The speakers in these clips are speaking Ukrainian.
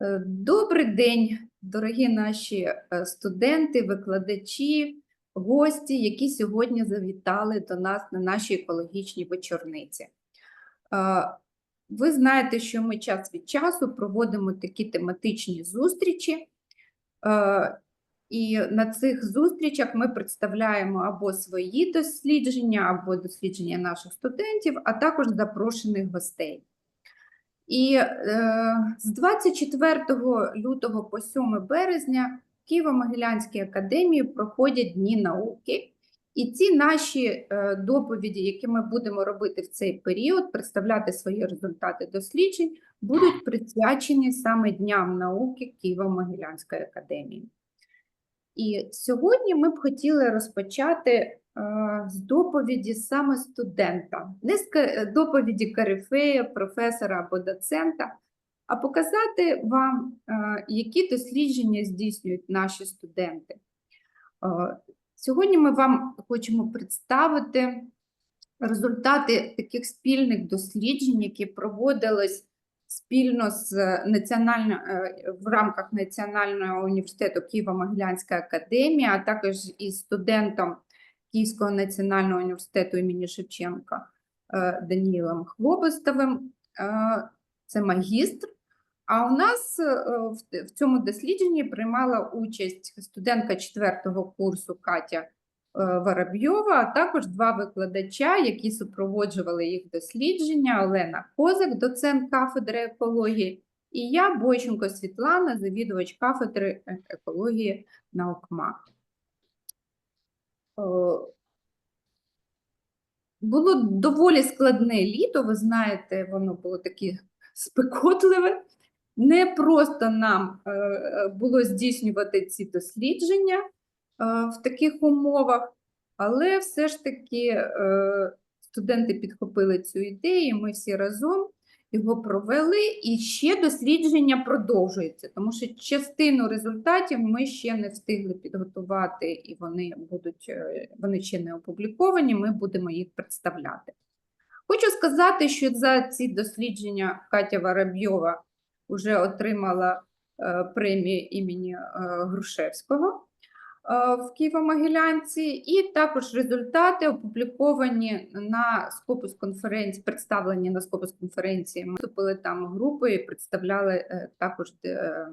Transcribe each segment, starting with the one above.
Е, Добрий день, дорогі наші е, студенти, викладачі, гості, які сьогодні завітали до нас на нашій екологічній вечорниці. Е, Ви знаєте, що ми час від часу проводимо такі тематичні зустрічі, і на цих зустрічах ми представляємо або свої дослідження, або дослідження наших студентів, а також запрошених гостей. І е, з 24 лютого по 7 березня в Києво-Могилянській академії проходять Дні науки. І ці наші е, доповіді, які ми будемо робити в цей період, представляти свої результати досліджень, будуть присвячені саме Дням науки Києво-Могилянської академії. І сьогодні ми б хотіли розпочати з доповіді саме студента, не з доповіді корифея, професора або доцента, а показати вам, е, які дослідження здійснюють наші студенти. Е, Сьогодні ми вам хочемо представити результати таких спільних досліджень, які проводились спільно з національно, е, в рамках Національного університету Києво-Могилянська академія, а також із студентом Київського національного університету імені Шевченка е, Даніїлом Хлобостовим. Е, Це магістр. А у нас е, в- цьому дослідженні приймала участь студентка четвертого курсу Катя Воробйова, а також два викладача, які супроводжували їх дослідження: Олена Козак, доцент кафедри екології, і я, Бойченко Світлана, завідувач кафедри екології на ОКМА. Е, Було доволі складне літо, ви знаєте, воно було таке спекотливе. Не просто нам е, е, було здійснювати ці дослідження е, в таких умовах, але все ж таки е, студенти підхопили цю ідею, ми всі разом його провели, і ще дослідження продовжується, тому що частину результатів ми ще не встигли підготувати, і вони будуть, е, вони ще не опубліковані, ми будемо їх представляти. Хочу сказати, що за ці дослідження Катя Воробйова вже отримала е, премію імені е, Грушевського в Києво-Могилянці, і також результати опубліковані на Скопус конференції, представлені на Скопус конференції. Ми вступили там групою і представляли е, також е,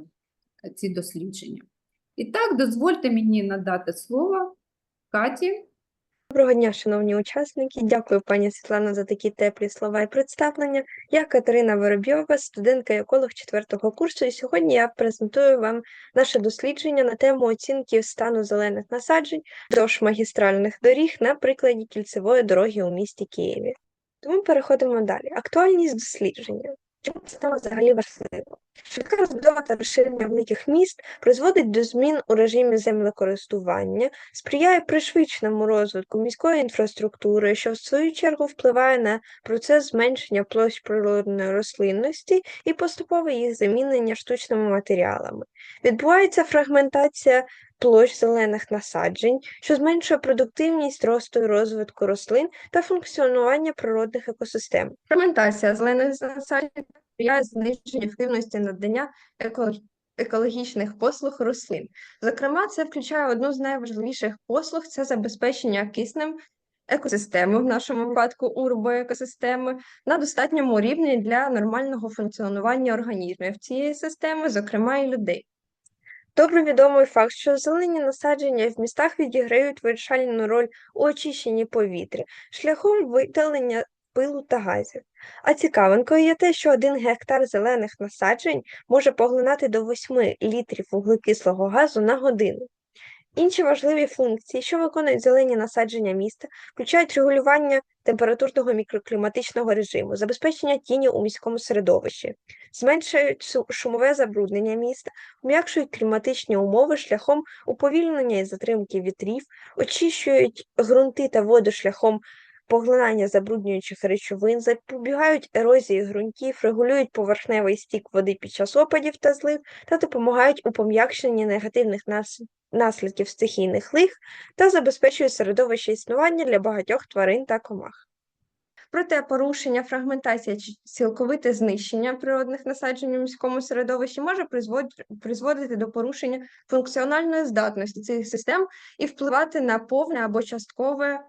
ці дослідження. І так, дозвольте мені надати слово Каті. Доброго дня, шановні учасники. Дякую, пані Світлана, за такі теплі слова і представлення. Я Катерина Воробйова, студентка і еколог 4 курсу, і сьогодні я презентую вам наше дослідження на тему оцінки стану зелених насаджень вздовж магістральних доріг на прикладі кільцевої дороги у місті Києві. Тому переходимо далі. Актуальність дослідження. Чому це тема взагалі важливо? Швидка розбудова та розширення великих міст призводить до змін у режимі землекористування, сприяє пришвидшеному розвитку міської інфраструктури, що в свою чергу впливає на процес зменшення площ природної рослинності і поступове їх замінення штучними матеріалами. Відбувається фрагментація площ зелених насаджень, що зменшує продуктивність росту і розвитку рослин та функціонування природних екосистем. Фрагментація зелених насаджень сприяє зниженню ефективності надання екологічних екологічних послуг рослин. Зокрема, це включає одну з найважливіших послуг це забезпечення киснем екосистеми, в нашому випадку урбоекосистеми, на достатньому рівні для нормального функціонування організмів цієї системи, зокрема і людей. Добре відомий факт, що зелені насадження в містах відіграють вирішальну роль у очищенні повітря шляхом видалення пилу та газів. А цікавинкою є те, що один гектар зелених насаджень може поглинати до 8 літрів вуглекислого газу на годину. Інші важливі функції, що виконують зелені насадження міста, включають регулювання температурного мікрокліматичного режиму, забезпечення тіні у міському середовищі, зменшують шумове забруднення міста, пом'якшують кліматичні умови шляхом уповільнення і затримки вітрів, очищують ґрунти та воду шляхом поглинання забруднюючих речовин, запобігають ерозії ґрунтів, регулюють поверхневий стік води під час опадів та злив та допомагають у пом'якшенні негативних нас- наслідків стихійних лих та забезпечують середовище існування для багатьох тварин та комах. Проте порушення, фрагментація чи цілковите знищення природних насаджень у міському середовищі може призводити до порушення функціональної здатності цих систем і впливати на повне або часткове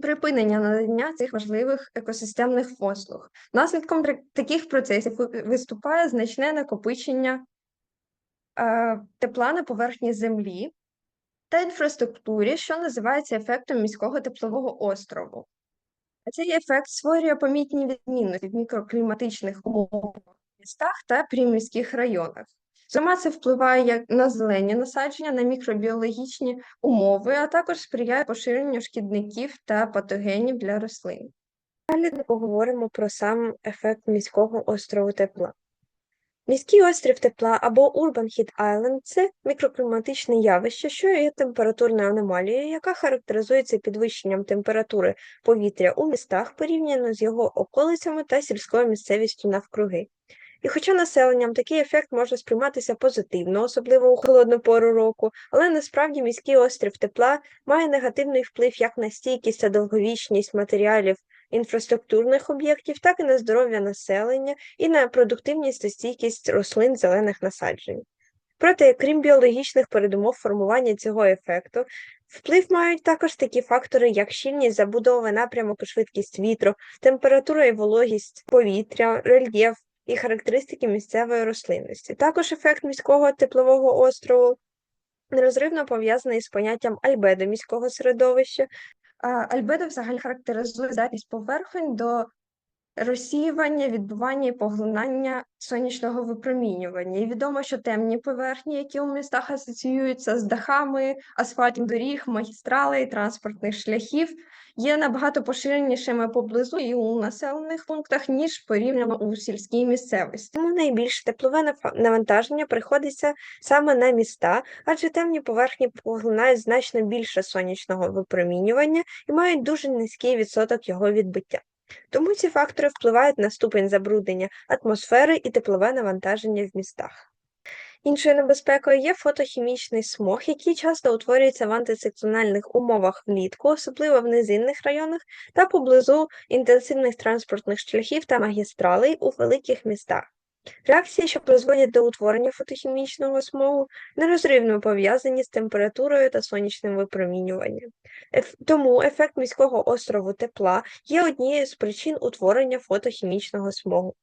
припинення надання цих важливих екосистемних послуг. Наслідком таких процесів виступає значне накопичення тепла на поверхні землі та інфраструктурі, що називається ефектом міського теплового острову. Цей ефект створює помітні відмінності в мікрокліматичних умовах містах та приміських районах. Зокрема, це впливає як на зелені насадження, на мікробіологічні умови, а також сприяє поширенню шкідників та патогенів для рослин. Далі поговоримо про сам ефект міського острову тепла. Міський острів тепла або Urban Heat Island – це мікрокліматичне явище, що є температурною аномалією, яка характеризується підвищенням температури повітря у містах порівняно з його околицями та сільською місцевістю навкруги. І хоча населенням такий ефект може сприйматися позитивно, особливо у холодну пору року, але насправді міський острів тепла має негативний вплив як на стійкість та довговічність матеріалів інфраструктурних об'єктів, так і на здоров'я населення і на продуктивність та стійкість рослин зелених насаджень. Проте, крім біологічних передумов формування цього ефекту, вплив мають також такі фактори, як щільність забудови, напрямок і швидкість вітру, температура і вологість повітря, рельєф і характеристики місцевої рослинності. Також ефект міського теплового острову нерозривно пов'язаний з поняттям альбедо міського середовища. Альбедо взагалі характеризує здатність поверхонь до розсіювання, відбування і поглинання сонячного випромінювання. І відомо, що темні поверхні, які у містах асоціюються з дахами, асфальтом доріг, магістралей, транспортних шляхів, є набагато поширенішими поблизу і у населених пунктах, ніж порівняно у сільській місцевості. Тому найбільше теплове навантаження приходиться саме на міста, адже темні поверхні поглинають значно більше сонячного випромінювання і мають дуже низький відсоток його відбиття. Тому ці фактори впливають на ступень забруднення атмосфери і теплове навантаження в містах. Іншою небезпекою є фотохімічний смог, який часто утворюється в антициклональних умовах влітку, особливо в низинних районах та поблизу інтенсивних транспортних шляхів та магістралей у великих містах. Реакції, що призводять до утворення фотохімічного смогу, нерозривно пов'язані з температурою та сонячним випромінюванням. Еф- Тому ефект міського острову тепла є однією з причин утворення фотохімічного смогу.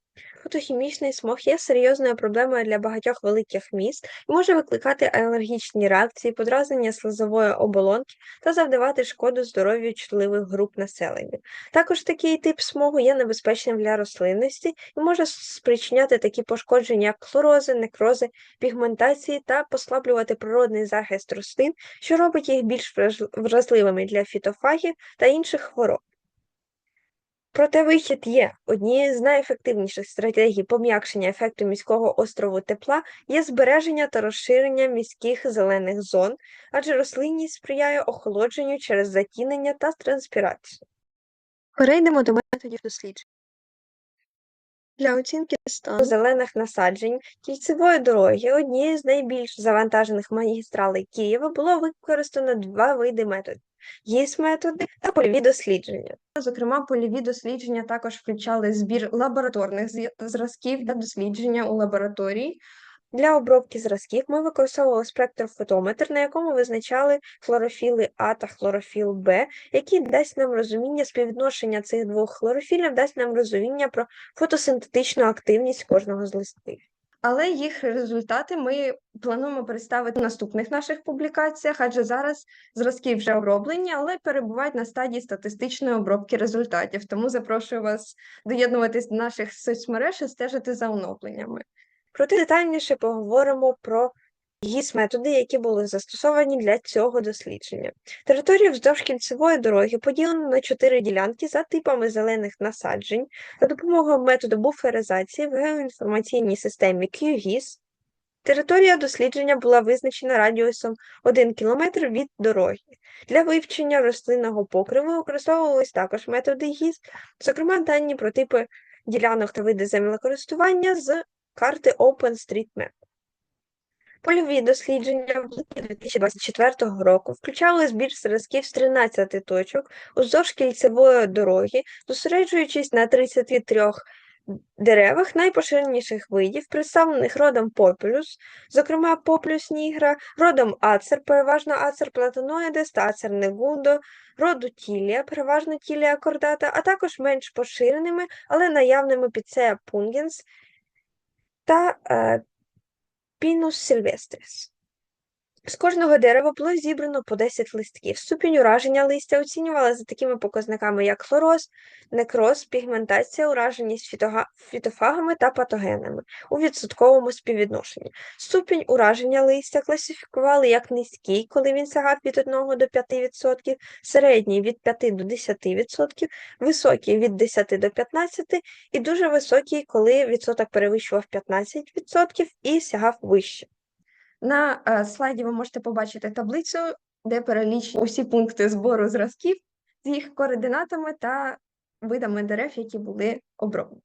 Фотохімічний смог є серйозною проблемою для багатьох великих міст і може викликати алергічні реакції, подразнення слизової оболонки та завдавати шкоду здоров'ю чутливих груп населення. Також такий тип смогу є небезпечним для рослинності і може спричиняти такі пошкодження, як хлорози, некрози, пігментації та послаблювати природний захист рослин, що робить їх більш вразливими для фітофагів та інших хвороб. Проте вихід є. Однією з найефективніших стратегій пом'якшення ефекту міського острову тепла є збереження та розширення міських зелених зон, адже рослинність сприяє охолодженню через затінення та транспірацію. Перейдемо до методів досліджень. Для оцінки стану зелених насаджень кільцевої дороги однією з найбільш завантажених магістралей Києва було використано два види методів ГІС-методи та польові дослідження. Зокрема, польові дослідження також включали збір лабораторних зразків для дослідження у лабораторії. Для обробки зразків ми використовували спектрофотометр, на якому визначали хлорофіли А та хлорофіл Б, який дасть нам розуміння співвідношення цих двох хлорофілів, дасть нам розуміння про фотосинтетичну активність кожного з листів. Але їх результати ми плануємо представити в наступних наших публікаціях, адже зараз зразки вже оброблені, але перебувають на стадії статистичної обробки результатів. Тому запрошую вас доєднуватись до наших соцмереж і стежити за оновленнями. Проте детальніше поговоримо про ГІС-методи, які були застосовані для цього дослідження. Територію вздовж кільцевої дороги поділено на чотири ділянки за типами зелених насаджень за допомогою методу буферизації в геоінформаційній системі QGIS. Територія дослідження була визначена радіусом 1 км від дороги. Для вивчення рослинного покриву використовувались також методи ГІС, зокрема дані про типи ділянок та види землекористування з карти OpenStreetMap. Польові дослідження в липні 2024 року включали збір зразків з 13 точок уздовж кільцевої дороги, зосереджуючись на 33 деревах найпоширеніших видів, представлених родом Попелюс, зокрема Попелюс нігра, родом Ацер, переважно Ацер платоноїдес та Ацер негундо, роду Тілія, переважно Тілія кордата, а також менш поширеними, але наявними Піцея пунгенс та е, Пінус сильвестрис. З кожного дерева було зібрано по 10 листків. Ступінь ураження листя оцінювала за такими показниками, як хлороз, некроз, пігментація, ураженість фітога- фітофагами та патогенами у відсотковому співвідношенні. Ступінь ураження листя класифікували як низький, коли він сягав від 1 до 5%, середній від 5 до 10%, високий від 10 до 15% і дуже високий, коли відсоток перевищував 15% і сягав вище. На е, слайді ви можете побачити таблицю, де перелічені усі пункти збору зразків з їх координатами та видами дерев, які були оброблені.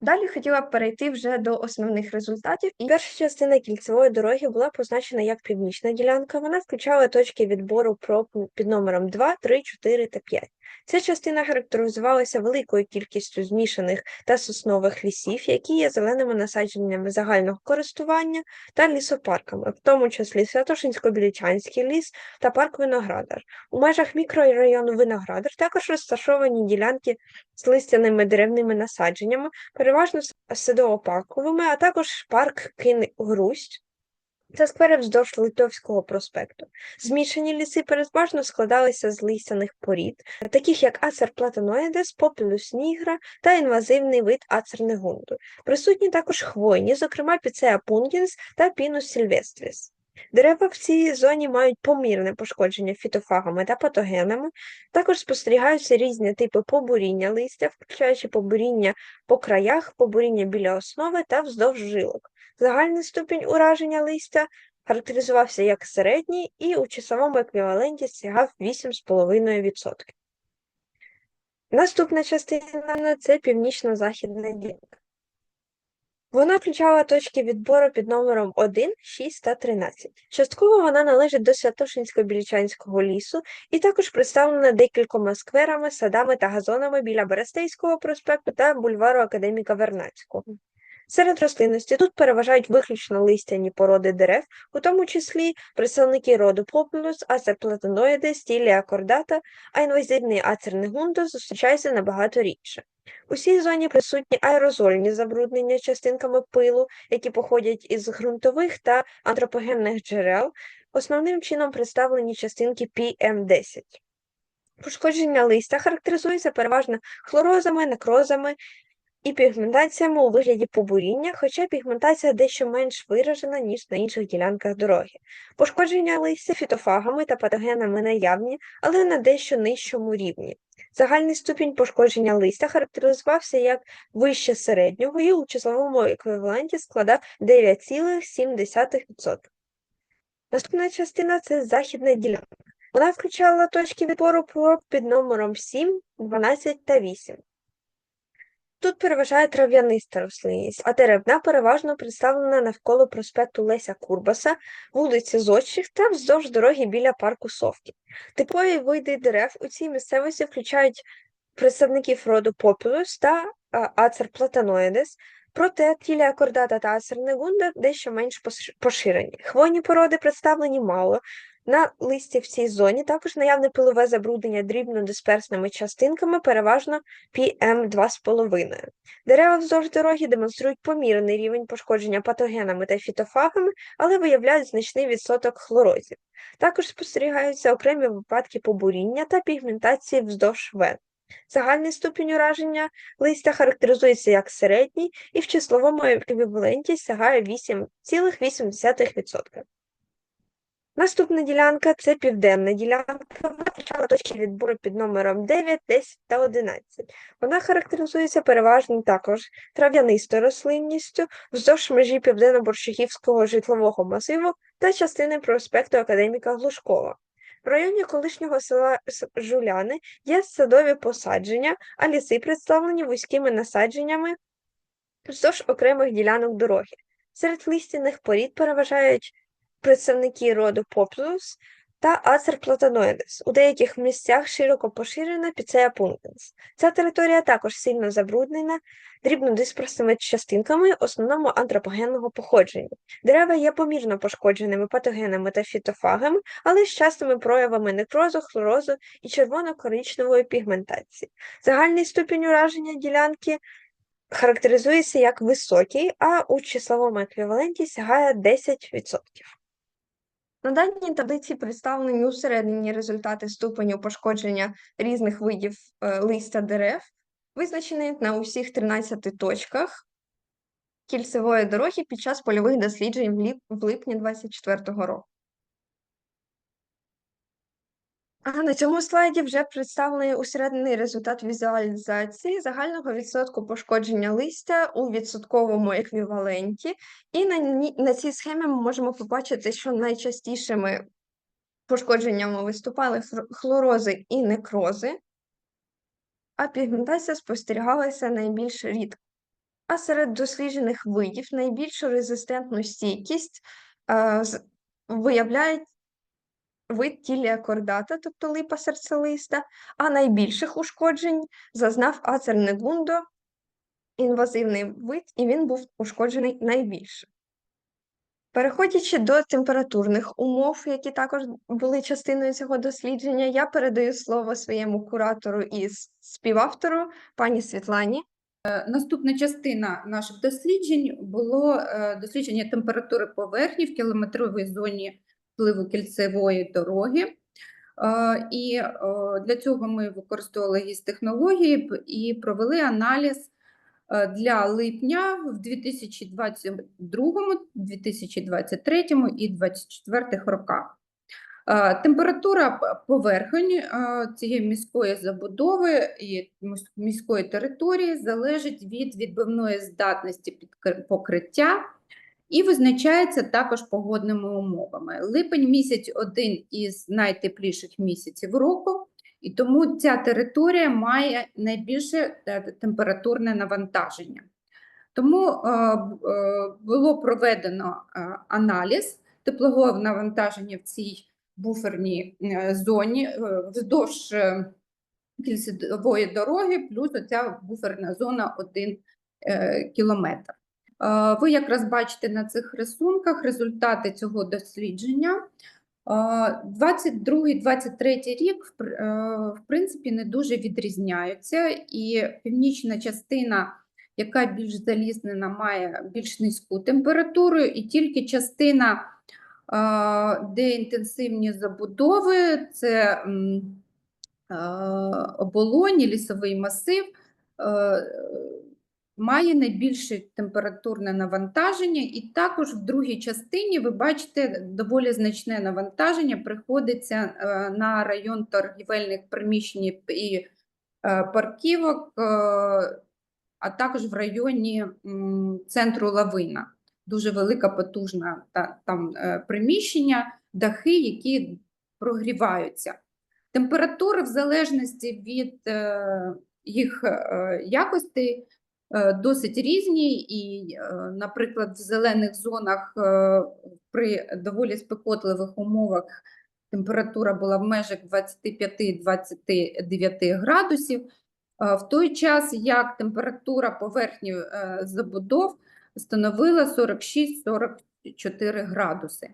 Далі хотіла б перейти вже до основних результатів. І перша частина кільцевої дороги була позначена як північна ділянка. Вона включала точки відбору проб під номером 2, 3, 4 та 5. Ця частина характеризувалася великою кількістю змішаних та соснових лісів, які є зеленими насадженнями загального користування та лісопарками, в тому числі Святошинсько-Білічанський ліс та парк Виноградар. У межах мікрорайону Виноградар також розташовані ділянки з листяними деревними насадженнями, переважно садово-парковими, а також парк Кин-Грусть та сквери вздовж Литовського проспекту. Змішані ліси переважно складалися з листяних порід, таких як Ацер платаноїдес, Попілус нігра та інвазивний вид Ацер негунду. Присутні також хвойні, зокрема Піцея пунгінс та Пінус сильвестрис. Дерева в цій зоні мають помірне пошкодження фітофагами та патогенами. Також спостерігаються різні типи побуріння листя, включаючи побуріння по краях, побуріння біля основи та вздовж жилок. Загальний ступінь ураження листя характеризувався як середній і у часовому еквіваленті сягав 8,5%. Наступна частина це північно-західна ділянка. Вона включала точки відбору під номером 1, 6 та 13. Частково вона належить до Святошинсько-Білічанського лісу і також представлена декількома скверами, садами та газонами біля Берестейського проспекту та бульвару Академіка Вернадського. Серед рослинності тут переважають виключно листяні породи дерев, у тому числі представники роду Populus, Acerplatonoides, Стілія кордата, а інвазивний negundus зустрічається набагато рідше. У цій зоні присутні аерозольні забруднення частинками пилу, які походять із ґрунтових та антропогенних джерел, основним чином представлені частинки PM10. Пошкодження листя характеризується переважно хлорозами, некрозами і пігментаціями у вигляді побуріння, хоча пігментація дещо менш виражена, ніж на інших ділянках дороги. Пошкодження листя фітофагами та патогенами наявні, але на дещо нижчому рівні. Загальний ступінь пошкодження листя характеризувався як вище середнього і у числовому еквіваленті складав 9,7%. Наступна частина це західна ділянка. Вона включала точки відбору проб під номером 7, 12 та 8. Тут переважає трав'яниста рослинність, а деревна переважно представлена навколо проспекту Леся Курбаса, вулиці Зодчих та вздовж дороги біля парку Совки. Типові види дерев у цій місцевості включають представників роду Populus та Acer platonoides, проте тілія кордата та Acer negunda дещо менш поширені. Хвойні породи представлені мало. На листі в цій зоні також наявне пилове забруднення дрібнодисперсними частинками, переважно PM2,5. Дерева вздовж дороги демонструють помірний рівень пошкодження патогенами та фітофагами, але виявляють значний відсоток хлорозів. Також спостерігаються окремі випадки побуріння та пігментації вздовж вен. Загальний ступінь ураження листя характеризується як середній і в числовому еквіваленті сягає 8,8%. Наступна ділянка це південна ділянка. Вона включала точки відбору під номером 9, 10 та 11. Вона характеризується переважно також трав'янистою рослинністю вздовж межі південно-борщагівського житлового масиву та частини проспекту Академіка Глушкова. В районі колишнього села Жуляни є садові посадження, а ліси представлені вузькими насадженнями вздовж окремих ділянок дороги. Серед листяних порід переважають представники роду Populus та platanoides. У деяких місцях широко поширена Picea punctans. Ця територія також сильно забруднена дрібнодисперсними частинками, основному антропогенного походження. Дерева є помірно пошкодженими патогенами та фітофагами, але з частими проявами некрозу, хлорозу і червоно-коричневої пігментації. Загальний ступінь ураження ділянки характеризується як високий, а у числовому еквіваленті сягає 10%. На даній таблиці представлені усередині результати ступеню пошкодження різних видів е, листя дерев, визначені на усіх 13 точках кільцевої дороги під час польових досліджень в липні 2024 року. А на цьому слайді вже представлений усереднений результат візуалізації загального відсотку пошкодження листя у відсотковому еквіваленті. І на, на цій схемі ми можемо побачити, що найчастішими пошкодженнями виступали хлорози і некрози, а пігментація спостерігалася найбільш рідко. А серед досліджених видів найбільшу резистентну стійкість е, виявляють вид тілія кордата, тобто липа серцелиста, а найбільших ушкоджень зазнав ацер негундо, інвазивний вид, і він був ушкоджений найбільше. Переходячи до температурних умов, які також були частиною цього дослідження, я передаю слово своєму куратору і співавтору пані Світлані. Е, Наступна частина наших досліджень було е, дослідження температури поверхні в кілометровій зоні впливу кільцевої дороги. Е, І е, для цього ми використовували гіс-технології і провели аналіз е, для липня в 2022, 2023 і 2024 роках. Температура поверхонь цієї міської забудови і міської території залежить від відбивної здатності покриття і визначається також погодними умовами. Липень місяць один із найтепліших місяців року, і тому ця територія має найбільше е, температурне навантаження. Тому е, е, було проведено аналіз теплового навантаження в цій буферній зоні вздовж кільцевої дороги, плюс оця буферна зона 1 кілометр. Е, Ви якраз бачите на цих рисунках результати цього дослідження. 22-23 рік, в пр- е, в принципі, не дуже відрізняються, і північна частина, яка більш залізнена, має більш низьку температуру, і тільки частина, е, де інтенсивні забудови, це е, оболоні, лісовий масив, е, має найбільше температурне навантаження, і також в другій частині ви бачите доволі значне навантаження приходиться е, на район торгівельних приміщень і е, парківок, е, а також в районі центру Лавина. Дуже велика потужна та, там приміщення, дахи, які прогріваються. Температури в залежності від їх якостей досить різні, і, е, наприклад, в зелених зонах е, при доволі спекотливих умовах температура була в межах 25-29 градусів, е, в той час як температура поверхні е, забудов становила 46-44 градуси.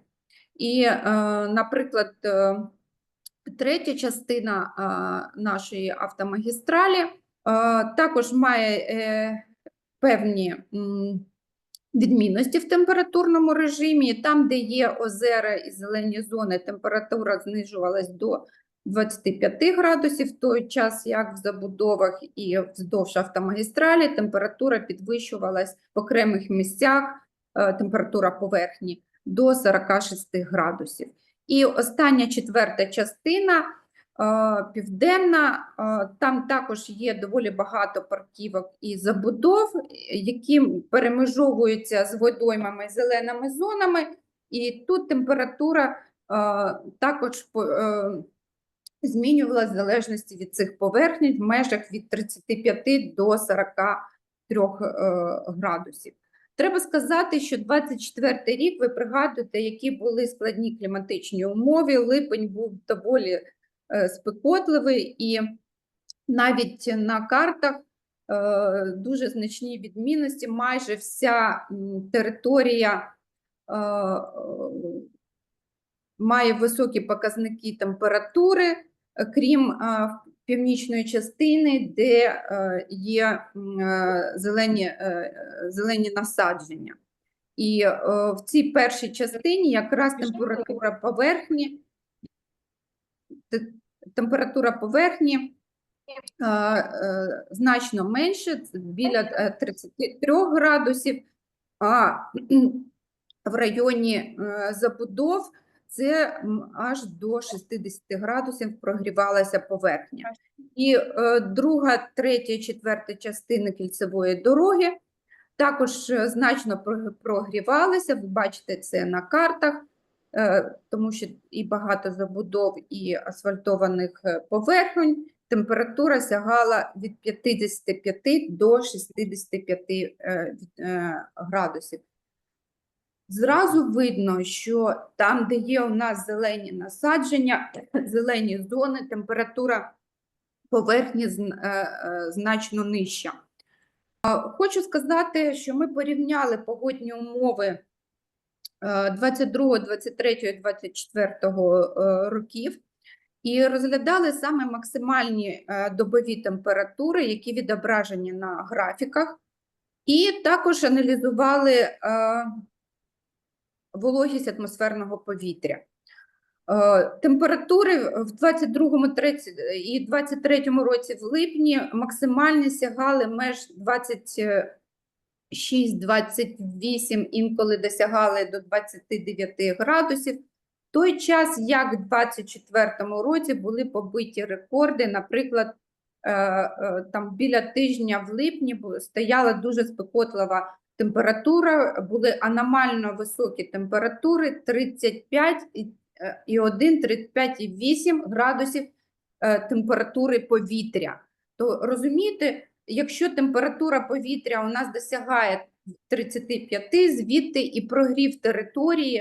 І, е, наприклад, е, третя частина нашої автомагістралі також має е, певні відмінності в температурному режимі. Там, де є озера і зелені зони, температура знижувалась до 25 градусів, в той час як в забудовах і вздовж автомагістралі температура підвищувалась в окремих місцях, е, температура поверхні до 46 градусів. І остання четверта частина, південна, е, там також є доволі багато парківок і забудов, які перемежовуються з водоймами зеленими зонами, і тут температура е, також е, змінювалася в залежності від цих поверхень в межах від 35 до 43 е, градусів. Треба сказати, що 24 рік, ви пригадуєте, які були складні кліматичні умови. Липень був доволі е, спекотливий, і навіть на картах е, дуже значні відмінності. Майже вся територія е, е, має високі показники температури, е, крім е, північної частини, де е, є е, зелені, е, е, зелені насадження. І е, в цій першій частині якраз температура поверхні, температура поверхні е, е, значно менше, біля е, 33 градусів, а в районі е, забудов це аж до 60 градусів прогрівалася поверхня. І е, друга, третя, четверта частини кільцевої дороги також е, значно про- прогрівалися. Ви бачите це на картах, е, тому що і багато забудов, і асфальтованих е, поверхонь. Температура сягала від 55 до 65 е, е, градусів. Зразу видно, що там, де є у нас зелені насадження, зелені зони, температура поверхні зн- е, е, значно нижча. Хочу сказати, що ми порівняли погодні умови е, 22, 23, 24 е, років і розглядали саме максимальні е, добові температури, які відображені на графіках, і також аналізували е, вологість атмосферного повітря. Е, Температури в 22 і 23 році в липні максимальні сягали меж 26-28, інколи досягали до 29 градусів. В той час, як в 24 році були побиті рекорди, наприклад, е, е, там біля тижня в липні стояла дуже спекотлива температура, були аномально високі температури 35 і е, 1, 35 і 8 градусів е, температури повітря. То розумієте, якщо температура повітря у нас досягає 35, звідти і прогрів території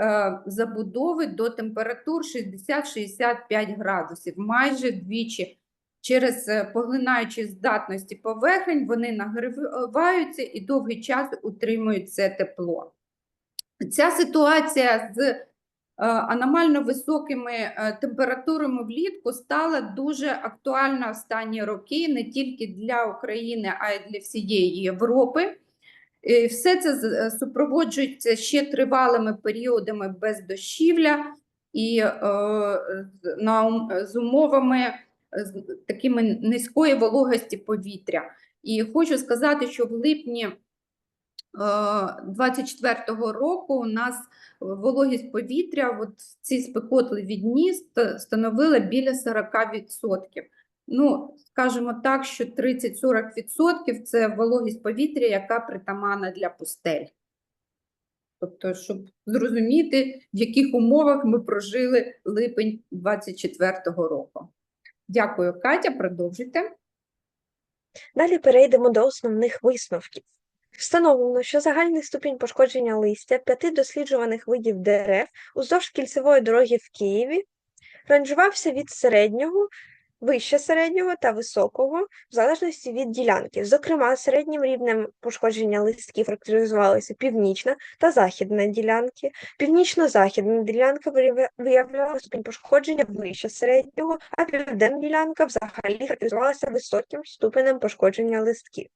е, забудови до температур 60-65 градусів, майже вдвічі. Через е, поглинаючі здатності поверхень вони нагріваються і довгий час утримують це тепло. Ця ситуація з аномально високими е, температурами влітку стала дуже актуальна останні роки не тільки для України, а й для всієї Європи. І все це е, супроводжується ще тривалими періодами бездощівля і е, з- умовами е, з такими низької вологості повітря. І хочу сказати, що в липні 24-го року у нас вологість повітря от в ці спекотливі дні ст- становила біля 40%. Ну, скажімо так, що 30-40% – це вологість повітря, яка притаманна для пустель. Тобто, щоб зрозуміти, в яких умовах ми прожили липень 24-го року. Дякую, Катя, продовжуйте. Далі перейдемо до основних висновків. Встановлено, що загальний ступінь пошкодження листя п'яти досліджуваних видів дерев уздовж кільцевої дороги в Києві ранжувався від середнього, вище середнього та високого, в залежності від ділянки. Зокрема, середнім рівнем пошкодження листків характеризувалися північна та західна ділянки. Північно-західна ділянка виявляла ступінь пошкодження вище середнього, а південна ділянка взагалі характеризувалася високим ступенем пошкодження листків.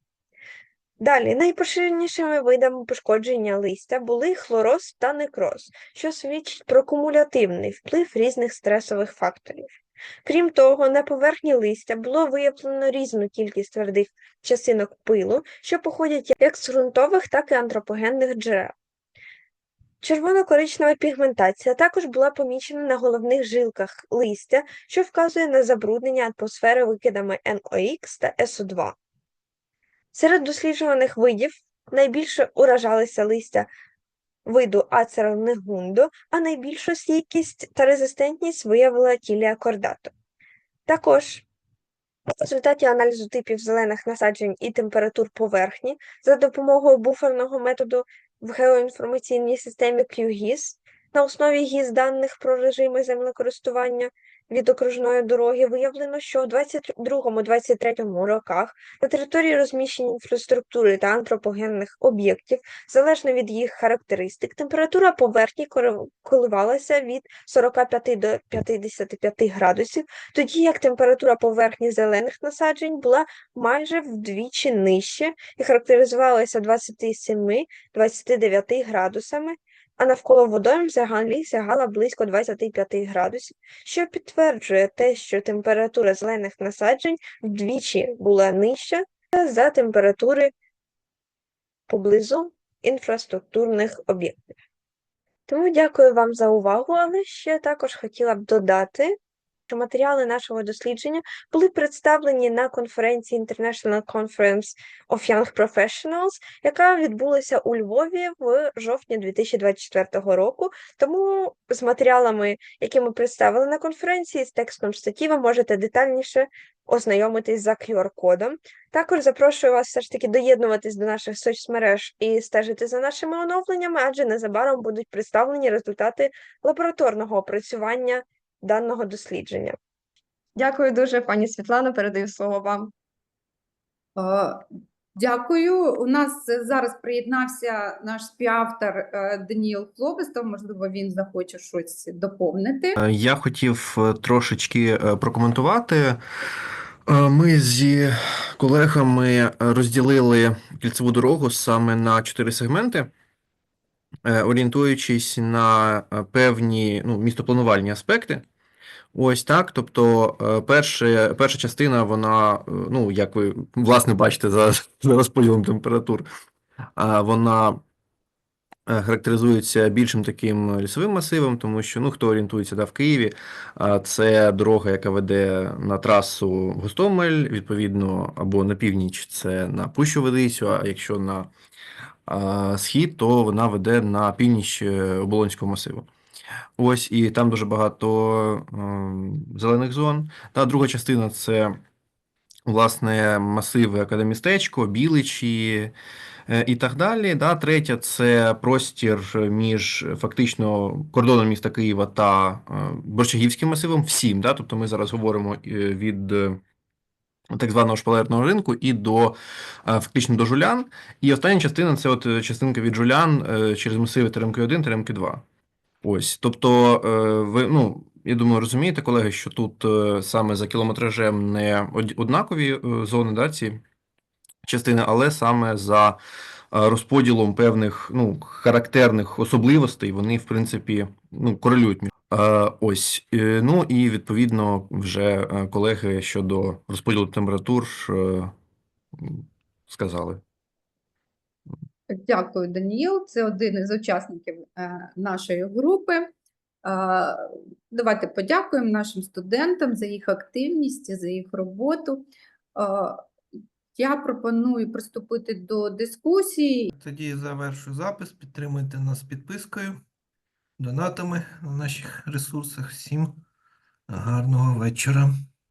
Далі, найпоширенішими видами пошкодження листя були хлороз та некроз, що свідчить про кумулятивний вплив різних стресових факторів. Крім того, на поверхні листя було виявлено різну кількість твердих частинок пилу, що походять як з ґрунтових, так і антропогенних джерел. Червоно-коричнева пігментація також була помічена на головних жилках листя, що вказує на забруднення атмосфери викидами NOx та SO2. Серед досліджуваних видів найбільше уражалися листя виду Acera negundo, а найбільшу стійкість та резистентність виявила тілія кордато. Також В результаті аналізу типів зелених насаджень і температур поверхні за допомогою буферного методу в геоінформаційній системі QGIS на основі ГІС даних про режими землекористування від окружної дороги виявлено, що в 22-23 роках на території розміщення інфраструктури та антропогенних об'єктів, залежно від їх характеристик, температура поверхні коливалася від 45 до 55 градусів, тоді як температура поверхні зелених насаджень була майже вдвічі нижче і характеризувалася 27-29 градусами, а навколо водойм взагалі сягала близько 25 градусів, що підтверджує те, що температура зелених насаджень вдвічі була нижча за температури поблизу інфраструктурних об'єктів. Тому дякую вам за увагу, але ще також хотіла б додати, що матеріали нашого дослідження були представлені на конференції International Conference of Young Professionals, яка відбулася у Львові в жовтні 2024 року. Тому з матеріалами, які ми представили на конференції, з текстом статті, ви можете детальніше ознайомитись за QR-кодом. Також запрошую вас все ж таки доєднуватись до наших соцмереж і стежити за нашими оновленнями, адже незабаром будуть представлені результати лабораторного опрацювання даного дослідження. Дякую дуже, пані Світлано. Передаю слово вам. Е, Дякую. У нас зараз приєднався наш співавтор е, Даніл Флобестов. Можливо, він захоче щось доповнити. Е, Я хотів трошечки прокоментувати. Ми зі колегами розділили кільцеву дорогу саме на чотири сегменти, орієнтуючись на певні ну, містопланувальні аспекти. Ось так. Тобто, е, перше, перша частина, вона, е, ну, як ви власне бачите за, за розподілом температур, вона е, характеризується більшим таким лісовим масивом, тому що ну, хто орієнтується да, в Києві, це дорога, яка веде на трасу Гостомель, відповідно, або на північ це на Пущу Ведицю, а якщо на схід, то вона веде на північ Оболонського масиву. Ось, і там дуже багато ем, зелених зон. Та друга частина це власне масиви Академістечко, Біличі е, і так далі. Да, третя це простір між фактично кордоном міста Києва та е, Борщагівським масивом, всім. Да, тобто ми зараз говоримо е, від е, так званого шпалерного ринку і до е, фактично до Жулян. І остання частина це от е, частинка від Жулян е, через масиви Теремки 1, Теремки 2. Ось, тобто, е, ви, ну, я думаю, розумієте, колеги, що тут е, саме за кілометражем не однакові е, зони, да, ці частини, але саме за розподілом певних ну, характерних особливостей, вони, в принципі, ну, корелюють. Ось, ну і відповідно вже колеги щодо розподілу температур сказали. Дякую, Даніл. Це один із учасників е, нашої групи. Е, Давайте подякуємо нашим студентам за їх активність, за їх роботу. Е, Я пропоную приступити до дискусії. Тоді завершую запис. Підтримуйте нас підпискою, донатами на наших ресурсах. Всім гарного вечора.